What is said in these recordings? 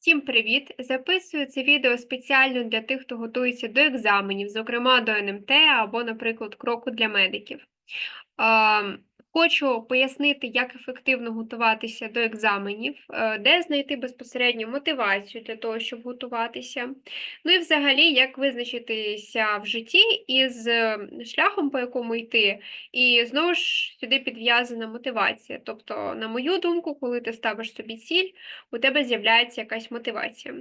Всім привіт! Записую це відео спеціально для тих, хто готується до екзаменів, зокрема до НМТ або, наприклад, кроку для медиків. Хочу пояснити, як ефективно готуватися до екзаменів, е, де знайти безпосередньо мотивацію для того, щоб готуватися. Ну і взагалі, як визначитися в житті із е, шляхом, по якому йти, і знову ж сюди підв'язана мотивація. Тобто, на мою думку, коли ти ставиш собі ціль, у тебе з'являється якась мотивація.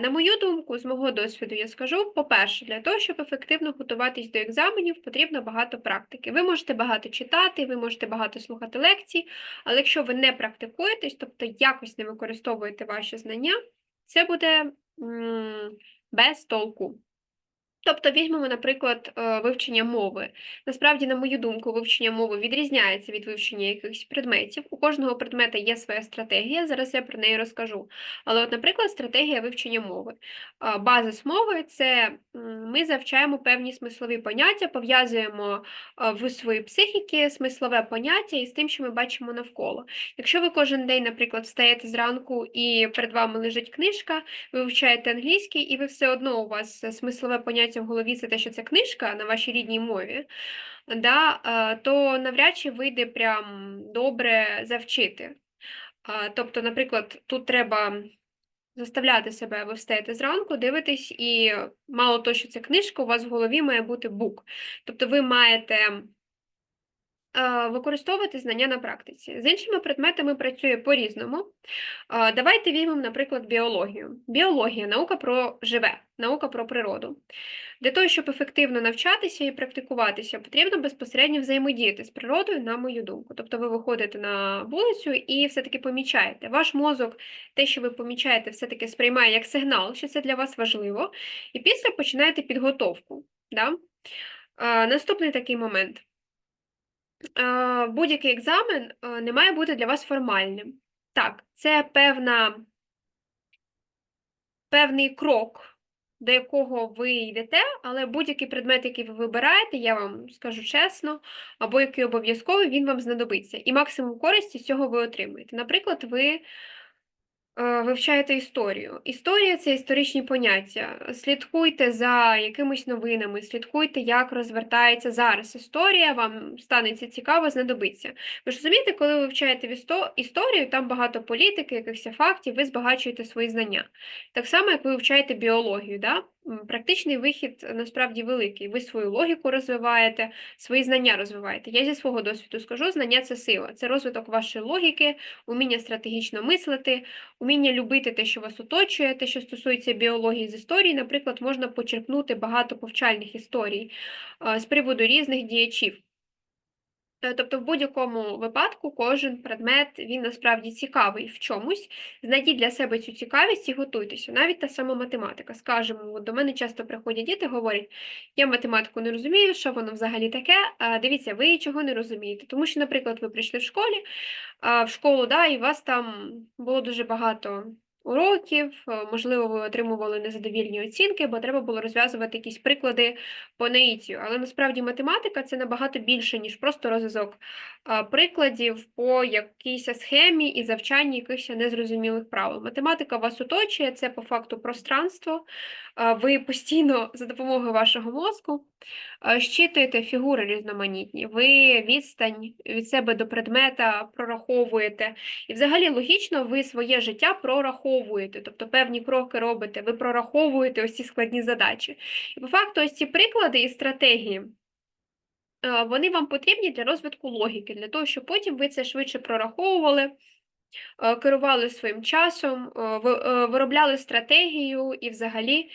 На мою думку, з мого досвіду, я скажу, по-перше, для того, щоб ефективно готуватись до екзаменів, потрібно багато практики. Ви можете багато читати, ви можете багато слухати лекцій, але якщо ви не практикуєтесь, тобто якось не використовуєте ваші знання, це буде без толку. Тобто візьмемо, наприклад, е, вивчення мови. Насправді, на мою думку, вивчення мови відрізняється від вивчення якихось предметів. У кожного предмета є своя стратегія, зараз я про неї розкажу. Але, от, наприклад, стратегія вивчення мови. Базис мови це ми завчаємо певні смислові поняття, пов'язуємо в своїй психіки смислове поняття із тим, що ми бачимо навколо. Якщо ви кожен день, наприклад, встаєте зранку і перед вами лежить книжка, ви вивчаєте англійський, і ви все одно у вас е, смислове поняття в голові це те, що це книжка на вашій рідній мові, да, то навряд чи вийде прям добре завчити. Тобто, наприклад, тут треба заставляти себе, ви встаєте зранку, дивитесь, і мало того, що це книжка, у вас в голові має бути бук. Тобто ви маєте використовувати знання на практиці. З іншими предметами працює по-різному. Е, Давайте візьмемо, наприклад, біологію. Біологія наука про живе, наука про природу. Для того, щоб ефективно навчатися і практикуватися, потрібно безпосередньо взаємодіяти з природою, на мою думку. Тобто ви виходите на вулицю і все-таки помічаєте. Ваш мозок, те, що ви помічаєте, все-таки сприймає як сигнал, що це для вас важливо, і після починаєте підготовку. Да? Наступний такий момент. А, Будь-який екзамен не має бути для вас формальним. Так, це певна, певний крок до якого ви йдете, але будь-який предмет, який ви вибираєте, я вам скажу чесно, або який обов'язковий, він вам знадобиться. І максимум користі з цього ви отримуєте. Наприклад, ви Е, вивчаєте історію. Історія це історичні поняття. Слідкуйте за якимись новинами, слідкуйте, як розвертається зараз історія, вам станеться цікаво, знадобиться. Ви ж розумієте, коли ви вивчаєте історію, там багато політики, якихось фактів, ви збагачуєте свої знання. Так само, як ви вивчаєте біологію. Да? Практичний вихід насправді великий. Ви свою логіку розвиваєте, свої знання розвиваєте. Я зі свого досвіду скажу, знання це сила, це розвиток вашої логіки, уміння стратегічно мислити, уміння любити те, що вас оточує, те, що стосується біології з історії, наприклад, можна почерпнути багато повчальних історій з приводу різних діячів. Е, тобто, в будь-якому випадку кожен предмет він насправді цікавий в чомусь. Знайдіть для себе цю цікавість і готуйтеся. Навіть та сама математика. Скажемо, до мене часто приходять діти, говорять, я математику не розумію, що воно взагалі таке. А Дивіться, ви чого не розумієте. Тому що, наприклад, ви прийшли в школі, в школу, да, і у вас там було дуже багато уроків, е, можливо, ви отримували незадовільні оцінки, бо треба було розв'язувати якісь приклади по наїцію. Але насправді математика це набагато більше, ніж просто розв'язок прикладів по якійсь схемі і завчанні якихось незрозумілих правил. Математика вас оточує, це по факту пространство. Ви постійно за допомогою вашого мозку щитуєте фігури різноманітні, ви відстань від себе до предмета прораховуєте. І взагалі логічно ви своє життя прораховуєте, тобто певні кроки робите, ви прораховуєте ось ці складні задачі. І по факту ось ці приклади і стратегії. Вони вам потрібні для розвитку логіки, для того, щоб потім ви це швидше прораховували, керували своїм часом, виробляли стратегію і взагалі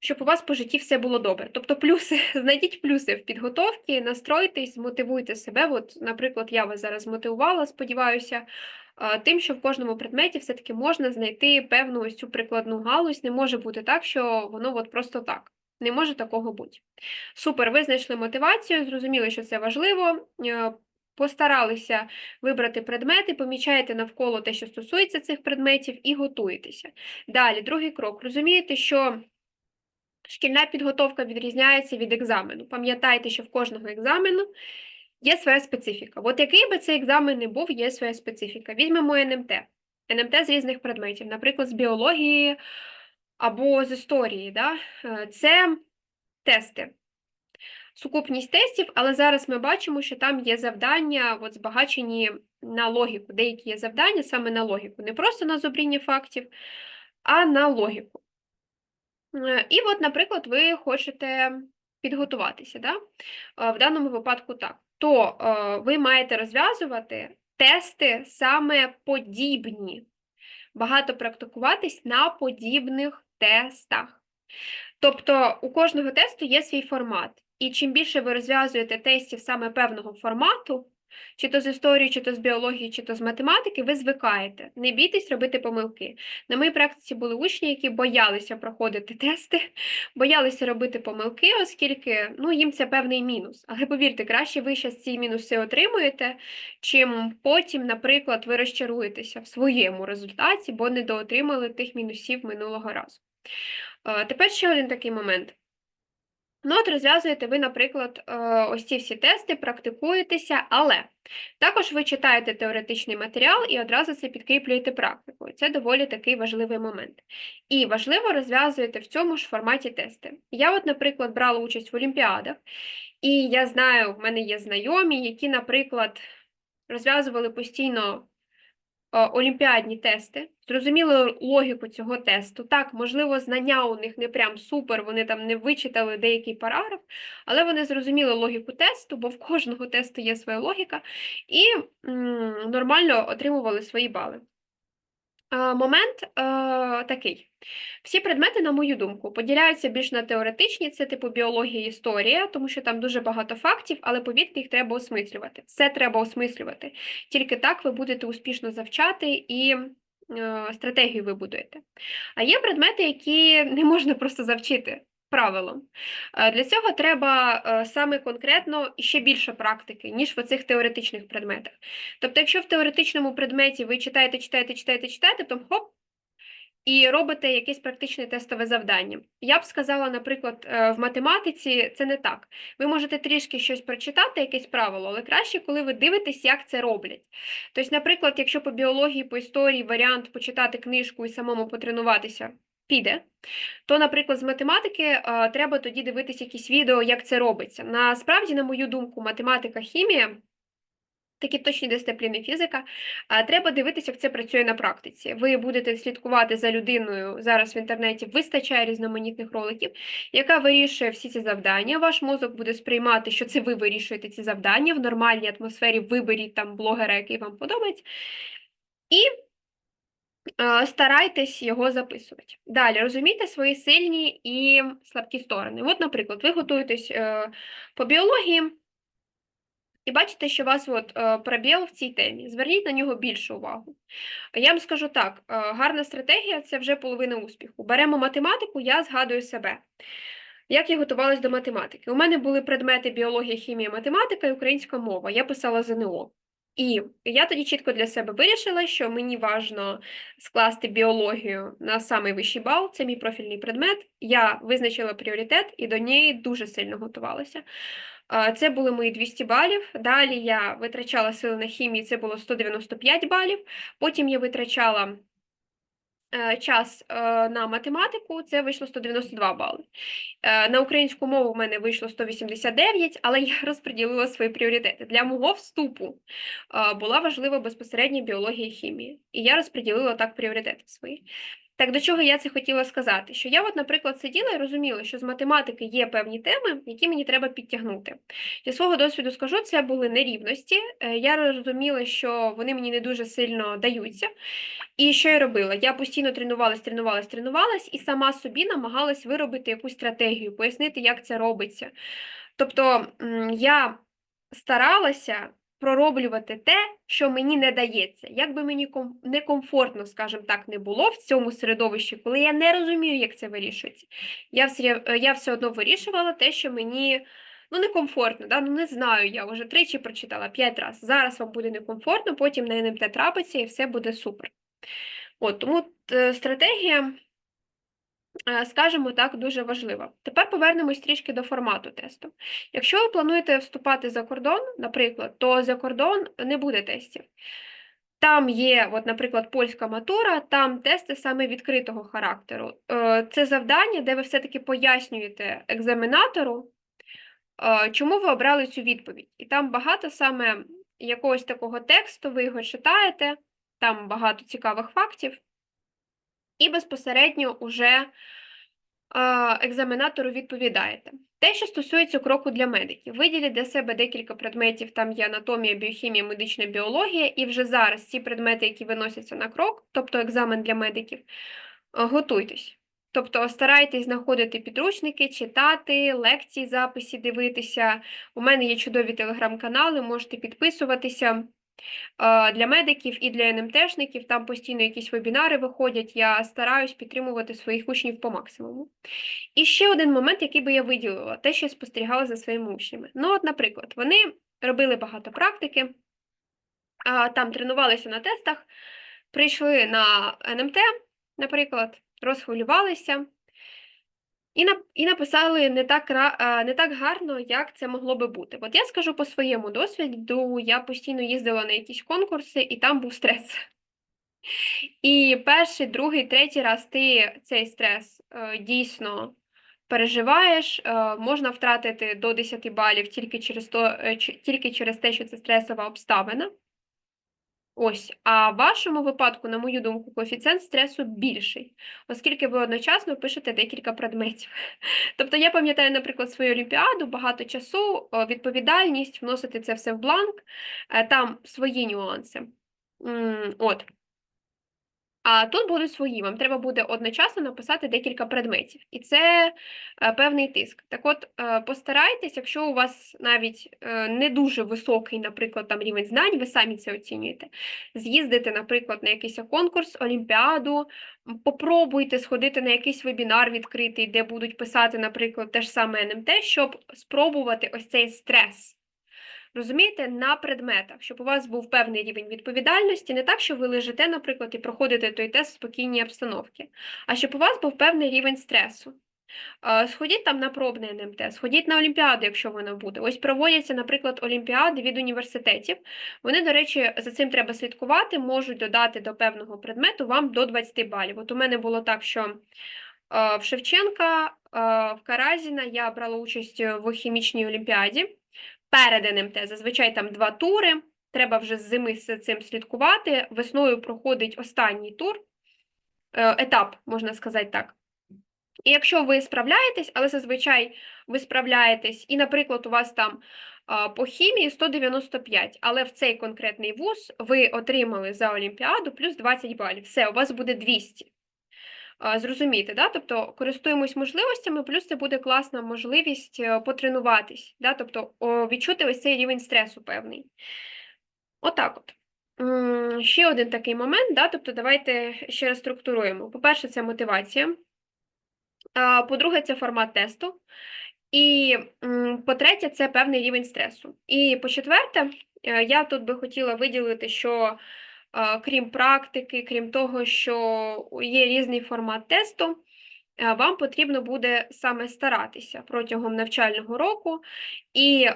щоб у вас по житті все було добре. Тобто, плюси, знайдіть плюси в підготовці, настройтесь, змотивуйте себе. От, наприклад, я вас зараз змотивувала, сподіваюся, тим, що в кожному предметі все-таки можна знайти певну ось цю прикладну галузь. Не може бути так, що воно от просто так. Не може такого бути. Супер, ви знайшли мотивацію, зрозуміли, що це важливо. Е, постаралися вибрати предмети, помічаєте навколо те, що стосується цих предметів, і готуєтеся. Далі, другий крок. Розумієте, що Шкільна підготовка відрізняється від екзамену. Пам'ятайте, що в кожного екзамену є своя специфіка. От який би цей екзамен не був, є своя специфіка. Візьмемо НМТ. НМТ з різних предметів, наприклад, з біології або з історії. Да? Е, Це тести. Сукупність тестів, але зараз ми бачимо, що там є завдання, от збагачені на логіку. Деякі є завдання саме на логіку, не просто на зубріння фактів, а на логіку. Е, І от, наприклад, ви хочете підготуватися, да? Е, в даному випадку так, то е, ви маєте розв'язувати тести саме подібні, багато практикуватись на подібних тестах. Тобто у кожного тесту є свій формат, і чим більше ви розв'язуєте тестів саме певного формату, чи то з історії, чи то з біології, чи то з математики, ви звикаєте. Не бійтесь робити помилки. На моїй практиці були учні, які боялися проходити тести, боялися робити помилки, оскільки ну, їм це певний мінус. Але повірте, краще ви зараз ці мінуси отримуєте, чим потім, наприклад, ви розчаруєтеся в своєму результаті, бо не доотримали тих мінусів минулого разу. Е, Тепер ще один такий момент. Ну, от розв'язуєте ви, наприклад, е, ось ці всі тести, практикуєтеся, але також ви читаєте теоретичний матеріал і одразу це підкріплюєте практикою. Це доволі такий важливий момент. І важливо розв'язуєте в цьому ж форматі тести. Я, от, наприклад, брала участь в олімпіадах, і я знаю, в мене є знайомі, які, наприклад, розв'язували постійно олімпіадні тести, зрозуміли логіку цього тесту. Так, можливо, знання у них не прям супер, вони там не вичитали деякий параграф, але вони зрозуміли логіку тесту, бо в кожного тесту є своя логіка, і м, нормально отримували свої бали. Е, Момент е, такий. Всі предмети, на мою думку, поділяються більш на теоретичні, це типу біологія, історія, тому що там дуже багато фактів, але повірте, їх треба осмислювати. Все треба осмислювати. Тільки так ви будете успішно завчати і е, стратегію вибудуєте. А є предмети, які не можна просто завчити правилом. Е, Для цього треба е, саме конкретно ще більше практики, ніж в оцих теоретичних предметах. Тобто, якщо в теоретичному предметі ви читаєте, читаєте, читаєте, читаєте, то хоп, і робите якесь практичне тестове завдання. Я б сказала, наприклад, е, в математиці це не так. Ви можете трішки щось прочитати, якесь правило, але краще, коли ви дивитесь, як це роблять. Тобто, наприклад, якщо по біології, по історії варіант почитати книжку і самому потренуватися піде, то, наприклад, з математики е, треба тоді дивитися якісь відео, як це робиться. Насправді, на мою думку, математика, хімія. Такі точні дисципліни фізика, а, треба дивитися, як це працює на практиці. Ви будете слідкувати за людиною зараз в інтернеті, вистачає різноманітних роликів, яка вирішує всі ці завдання. Ваш мозок буде сприймати, що це ви вирішуєте ці завдання в нормальній атмосфері. Виберіть там блогера, який вам подобається. І старайтесь його записувати. Далі розумійте свої сильні і слабкі сторони. От, наприклад, ви готуєтесь е, по біології. І бачите, що у вас от, е, пробіл в цій темі. Зверніть на нього більшу увагу. Я вам скажу так: е, гарна стратегія це вже половина успіху. Беремо математику, я згадую себе. Як я готувалась до математики? У мене були предмети біологія, хімія, математика і українська мова. Я писала ЗНО. І я тоді чітко для себе вирішила, що мені важно скласти біологію на самий вищий бал, це мій профільний предмет. Я визначила пріоритет і до неї дуже сильно готувалася. Це були мої 200 балів. Далі я витрачала сили на хімії, це було 195 балів. Потім я витрачала час е, на математику, це вийшло 192 бали. Е, На українську мову в мене вийшло 189, але я розподілила свої пріоритети. Для мого вступу е, була важлива безпосередньо біологія і хімія. І я розподілила так пріоритети свої. Так до чого я це хотіла сказати? Що я, от, наприклад, сиділа і розуміла, що з математики є певні теми, які мені треба підтягнути. Зі свого досвіду скажу, це були нерівності. Е, Я розуміла, що вони мені не дуже сильно даються. І що я робила? Я постійно тренувалась, тренувалась, тренувалась і сама собі намагалась виробити якусь стратегію, пояснити, як це робиться. Тобто я старалася пророблювати те, що мені не дається. Як би мені некомфортно, скажімо так, не було в цьому середовищі, коли я не розумію, як це вирішується. Я все, я все одно вирішувала те, що мені ну, некомфортно, да? ну не знаю, я вже тричі прочитала, п'ять разів. Зараз вам буде некомфортно, потім на НМТ трапиться і все буде супер. От, тому е, стратегія, скажімо так, дуже важлива. Тепер повернемось трішки до формату тесту. Якщо ви плануєте вступати за кордон, наприклад, то за кордон не буде тестів. Там є, от, наприклад, польська матура, там тести саме відкритого характеру. Е, Це завдання, де ви все-таки пояснюєте екзаменатору, е, чому ви обрали цю відповідь. І там багато саме якогось такого тексту, ви його читаєте, там багато цікавих фактів, і безпосередньо уже екзаменатору відповідаєте. Те, що стосується кроку для медиків, виділіть для себе декілька предметів, там є анатомія, біохімія, медична біологія, і вже зараз ці предмети, які виносяться на крок, тобто екзамен для медиків, готуйтесь. Тобто старайтесь знаходити підручники, читати, лекції, записи, дивитися. У мене є чудові телеграм-канали, можете підписуватися. Для медиків і для НМТшників там постійно якісь вебінари виходять. Я стараюсь підтримувати своїх учнів по максимуму. І ще один момент, який би я виділила, те, що я спостерігала за своїми учнями. Ну, от, наприклад, вони робили багато практики, там тренувалися на тестах, прийшли на НМТ, наприклад, розхвилювалися. І і написали не так не так гарно, як це могло би бути. От я скажу по своєму досвіду, я постійно їздила на якісь конкурси, і там був стрес. І перший, другий, третій раз ти цей стрес е, дійсно переживаєш, е, можна втратити до 10 балів тільки через то, е, тільки через те, що це стресова обставина. Ось, а в вашому випадку, на мою думку, коефіцієнт стресу більший, оскільки ви одночасно пишете декілька предметів. Тобто я пам'ятаю, наприклад, свою олімпіаду, багато часу, відповідальність, вносити це все в бланк, е, там свої нюанси. От. А тут будуть свої, вам треба буде одночасно написати декілька предметів, і це е, певний тиск. Так от, е, постарайтесь, якщо у вас навіть е, не дуже високий, наприклад, там рівень знань, ви самі це оцінюєте, з'їздити, наприклад, на якийсь конкурс, олімпіаду, попробуйте сходити на якийсь вебінар відкритий, де будуть писати, наприклад, те ж саме НМТ, щоб спробувати ось цей стрес розумієте, на предметах, щоб у вас був певний рівень відповідальності, не так, що ви лежите, наприклад, і проходите той тест в спокійній обстановці, а щоб у вас був певний рівень стресу. Сходіть там на пробне НМТ, сходіть на Олімпіади, якщо воно буде. Ось проводяться, наприклад, Олімпіади від університетів. Вони, до речі, за цим треба слідкувати, можуть додати до певного предмету вам до 20 балів. От у мене було так, що в Шевченка, в Каразіна я брала участь в хімічній олімпіаді перед НМТ. Зазвичай там два тури. Треба вже з зими з цим слідкувати. Весною проходить останній тур, е, етап, можна сказати так. І якщо ви справляєтесь, але зазвичай ви справляєтесь, і, наприклад, у вас там по хімії 195, але в цей конкретний вуз ви отримали за Олімпіаду плюс 20 балів. Все, у вас буде 200 зрозуміти. Да? Тобто користуємось можливостями, плюс це буде класна можливість е, потренуватись, да? тобто відчути ось цей рівень стресу певний. Отак от. Ще один такий момент, да? тобто давайте ще раз структуруємо. По-перше, це мотивація. По-друге, це формат тесту. І по-третє, це певний рівень стресу. І по-четверте, е, я тут би хотіла виділити, що крім практики, крім того, що є різний формат тесту, вам потрібно буде саме старатися протягом навчального року, і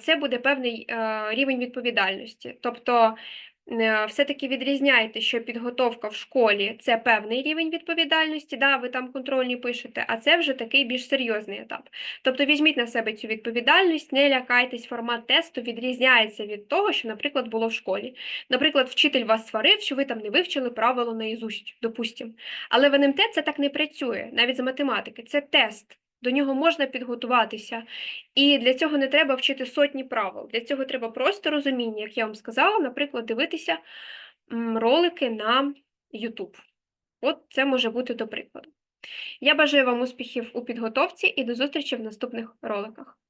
це буде певний рівень відповідальності. Тобто Е, все-таки відрізняйте, що підготовка в школі це певний рівень відповідальності, да, ви там контрольні пишете, а це вже такий більш серйозний етап. Тобто візьміть на себе цю відповідальність, не лякайтесь, формат тесту відрізняється від того, що, наприклад, було в школі. Наприклад, вчитель вас сварив, що ви там не вивчили правило наізусть, допустимо. Але в НМТ це так не працює, навіть з математики, це тест. До нього можна підготуватися. І для цього не треба вчити сотні правил. Для цього треба просто розуміння, як я вам сказала, наприклад, дивитися ролики на YouTube. От це може бути до прикладу. Я бажаю вам успіхів у підготовці і до зустрічі в наступних роликах.